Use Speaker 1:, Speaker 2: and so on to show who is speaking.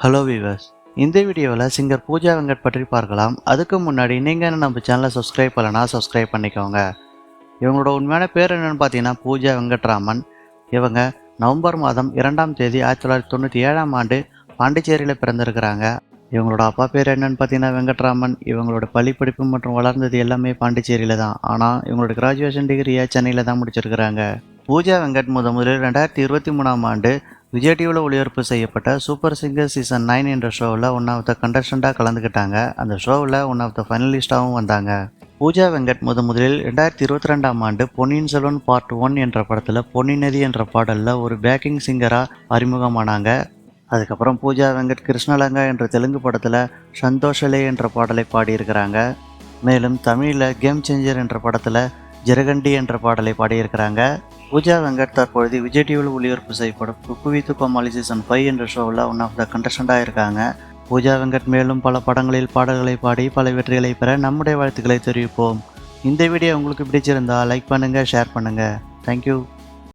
Speaker 1: Hello viewers இந்த வீடியோவில் singer Pooja Venkat பற்றி பார்க்கலாம். அதுக்கு முன்னாடி நீங்கள் நம்ம சேனலை சப்ஸ்கிரைப் பண்ணலனா சப்ஸ்கிரைப் பண்ணிக்கோங்க. இவங்களோட உண்மையான பேர் என்னென்னு பார்த்தீங்கன்னா பூஜா வெங்கட்ராமன். இவங்க நவம்பர் மாதம் இரண்டாம் தேதி ஆயிரத்தி தொள்ளாயிரத்தி தொண்ணூற்றி ஏழாம் ஆண்டு பாண்டிச்சேரியில் பிறந்திருக்கிறாங்க. இவங்களோட அப்பா பேர் என்னென்னு பார்த்தீங்கன்னா வெங்கட்ராமன். இவங்களோட பள்ளி படிப்பு மற்றும் வளர்ந்தது எல்லாமே பாண்டிச்சேரியில் தான். ஆனால் இவங்களோட கிராஜுவேஷன் டிகிரியை சென்னையில் தான் முடிச்சிருக்கிறாங்க. பூஜா வெங்கட் முத முதலில் ரெண்டாயிரத்தி இருபத்தி மூணாம் ஆண்டு விஜய் டிவியில் ஒளிபரப்பு செய்யப்பட்ட சூப்பர் சிங்கர் சீசன் நைன் என்ற ஷோவில் ஒன் ஆஃப் த கண்டஸ்டண்ட்டாக கலந்துக்கிட்டாங்க. அந்த ஷோவில் ஒன் ஆஃப் த ஃபைனலிஸ்டாகவும் வந்தாங்க. பூஜா வெங்கட் முத முதலில் ரெண்டாயிரத்தி இருபத்தி ரெண்டாம் ஆண்டு பொன்னியின் செல்வன் பார்ட் ஒன் என்ற படத்தில் பொன்னி நதி என்ற பாடலில் ஒரு பேக்கிங் சிங்கராக அறிமுகமானாங்க. அதுக்கப்புறம் பூஜா வெங்கட் கிருஷ்ணலங்கா என்ற தெலுங்கு படத்தில் சந்தோஷலே என்ற பாடலை பாடியிருக்கிறாங்க. மேலும் தமிழில் கேம் சேஞ்சர் என்ற படத்தில் ஜெரகண்டி என்ற பாடலை பாடியிருக்கிறாங்க. பூஜா வெங்கட் தற்பொழுது விஜய் டிவியில் ஒளிபரப்பு செய்யப்படும் cook with Komali season five என்ற ஷோவில் ஒன் ஆஃப் த கண்டஸ்டண்டாக இருக்காங்க. பூஜா வெங்கட் மேலும் பல படங்களில் பாடல்களை பாடி பல வெற்றிகளை பெற நம்முடைய வாழ்த்துக்களை தெரிவிப்போம். இந்த வீடியோ உங்களுக்கு பிடிச்சிருந்தா லைக் பண்ணுங்கள் ஷேர் பண்ணுங்கள் தேங்க்யூ